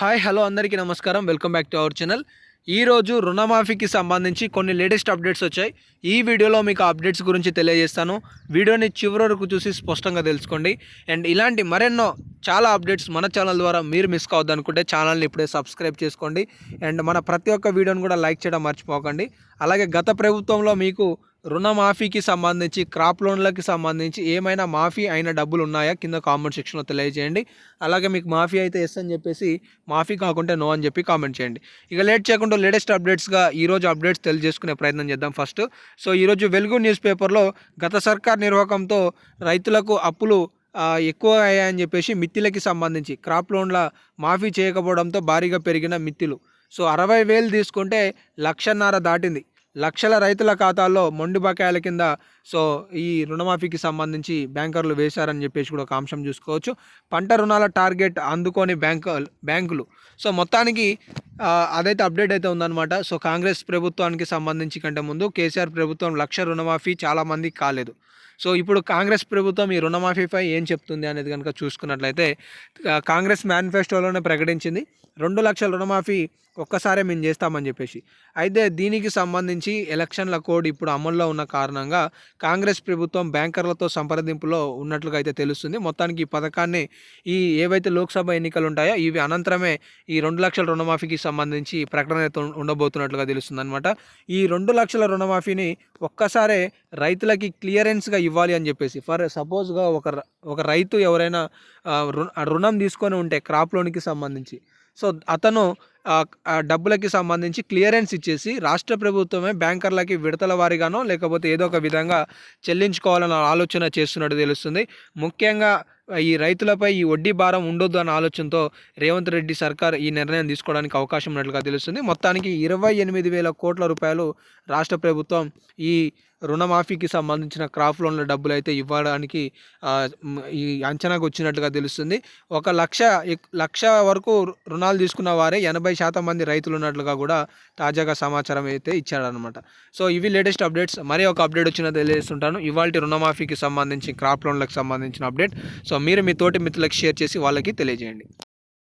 Hi hello అందరికీ నమస్కారం. Welcome back to our channel. ఈరోజు రుణమాఫీకి సంబంధించి కొన్ని లేటెస్ట్ అప్డేట్స్ వచ్చాయి. ఈ వీడియోలో మీకు అప్డేట్స్ గురించి తెలియజేస్తాను. వీడియోని చివరి వరకు చూసి స్పష్టంగా తెలుసుకోండి. అండ్ ఇలాంటి మరెన్నో చాలా అప్డేట్స్ మన ఛానల్ ద్వారా మీరు మిస్ కావద్దు అనుకుంటే ఛానల్ని ఇప్పుడే సబ్స్క్రైబ్ చేసుకోండి. అండ్ మన ప్రతి ఒక్క వీడియోని కూడా లైక్ చేయడం మర్చిపోకండి. అలాగే గత ప్రభుత్వంలో మీకు రుణమాఫీకి సంబంధించి క్రాప్ లోన్లకి సంబంధించి ఏమైనా మాఫీ అయిన డబ్బులు ఉన్నాయా కింద కామెంట్ సెక్షన్లో తెలియజేయండి. అలాగే మీకు మాఫీ అయితే ఎస్ అని చెప్పేసి మాఫీ కాకుంటే నో అని చెప్పి కామెంట్ చేయండి. ఇక లేట్ చేయకుండా లేటెస్ట్ అప్డేట్స్గా ఈరోజు అప్డేట్స్ తెలియజేసుకునే ప్రయత్నం చేద్దాం ఫస్ట్. సో ఈరోజు వెలుగు న్యూస్ పేపర్లో గత సర్కార్ నిర్వాహకంతో రైతులకు అప్పులు ఎక్కువ అయ్యాయని చెప్పేసి మిత్తిలకి సంబంధించి క్రాప్ లోన్ల మాఫీ చేయకపోవడంతో భారీగా పెరిగిన మిత్తిలు. సో అరవై వేలు తీసుకుంటే లక్షన్నర దాటింది. లక్షల రైతుల ఖాతాల్లో మొండి బకాయిల కింద సో ఈ రుణమాఫీకి సంబంధించి బ్యాంకర్లు వేశారని చెప్పేసి కూడా ఒక అంశం చూసుకోవచ్చు. పంట రుణాల టార్గెట్ అందుకొని బ్యాంక్ బ్యాంకులు. సో మొత్తానికి అదైతే అప్డేట్ అయితే ఉందన్నమాట. సో కాంగ్రెస్ ప్రభుత్వానికి సంబంధించి కంటే ముందు కేసీఆర్ ప్రభుత్వం లక్ష రుణమాఫీ చాలామంది కాలేదు. సో ఇప్పుడు కాంగ్రెస్ ప్రభుత్వం ఈ రుణమాఫీపై ఏం చెప్తుంది అనేది కనుక చూసుకున్నట్లయితే కాంగ్రెస్ మేనిఫెస్టోలోనే ప్రకటించింది రెండు లక్షల రుణమాఫీ ఒక్కసారే మేము చేస్తామని చెప్పేసి. అయితే దీనికి సంబంధించి ఎలక్షన్ల కోడ్ ఇప్పుడు అమల్లో ఉన్న కారణంగా కాంగ్రెస్ ప్రభుత్వం బ్యాంకర్లతో సంప్రదింపులో ఉన్నట్లుగా అయితే తెలుస్తుంది. మొత్తానికి ఈ పథకాన్ని ఈ ఏవైతే లోక్సభ ఎన్నికలు ఉంటాయో ఇవి అనంతరమే ఈ రెండు లక్షల రుణమాఫీకి సంబంధించి ప్రకటన అయితే ఉండబోతున్నట్లుగా తెలుస్తుంది అనమాట ఈ రెండు లక్షల రుణమాఫీని ఒక్కసారే రైతులకి క్లియరెన్స్గా ఇవ్వాలి అని చెప్పేసి. ఫర్ సపోజ్గా ఒక ర- ఒక రైతు ఎవరైనా రు- రుణం తీసుకొని ఉంటే క్రాప్ లోన్కి సంబంధించి. సో అతను ఆ, డబ్బులకి సంబంధించి క్లియరెన్స్ ఇచ్చేసి రాష్ట్ర ప్రభుత్వమే బ్యాంకర్లకి విడతల వారిగానో లేకపోతే ఏదో ఒక విధంగా చెల్లించుకోవాలన్న ఆలోచన చేస్తున్నట్టు తెలుస్తుంది. ముఖ్యంగా ఈ రైతులపై ఈ వడ్డీ భారం ఉండొద్దు అన్న ఆలోచనతో రేవంత్ రెడ్డి సర్కార్ ఈ నిర్ణయం తీసుకోవడానికి అవకాశం ఉన్నట్లుగా తెలుస్తుంది. మొత్తానికి ఇరవై ఎనిమిది వేల కోట్ల రూపాయలు రాష్ట్ర ప్రభుత్వం ఈ రుణమాఫీకి సంబంధించిన క్రాప్ లోన్ల డబ్బులు అయితే ఇవ్వడానికి ఈ అంచనాకు వచ్చినట్లుగా తెలుస్తుంది. ఒక లక్ష ఎక్- లక్ష వరకు రుణాలు తీసుకున్న వారే ఎనభై శాతం మంది రైతులు ఉన్నట్లుగా కూడా తాజాగా సమాచారం అయితే ఇచ్చాడనమాట సో ఇవి లేటెస్ట్ అప్డేట్స్. మరీ ఒక అప్డేట్ వచ్చిన తెలియజేస్తుంటాను. ఇవాళ రుణమాఫీకి సంబంధించి క్రాప్ లోన్లకు సంబంధించిన అప్డేట్. సో మీరు మీ తోటి మిత్రులకు షేర్ చేసి వాళ్ళకి తెలియజేయండి.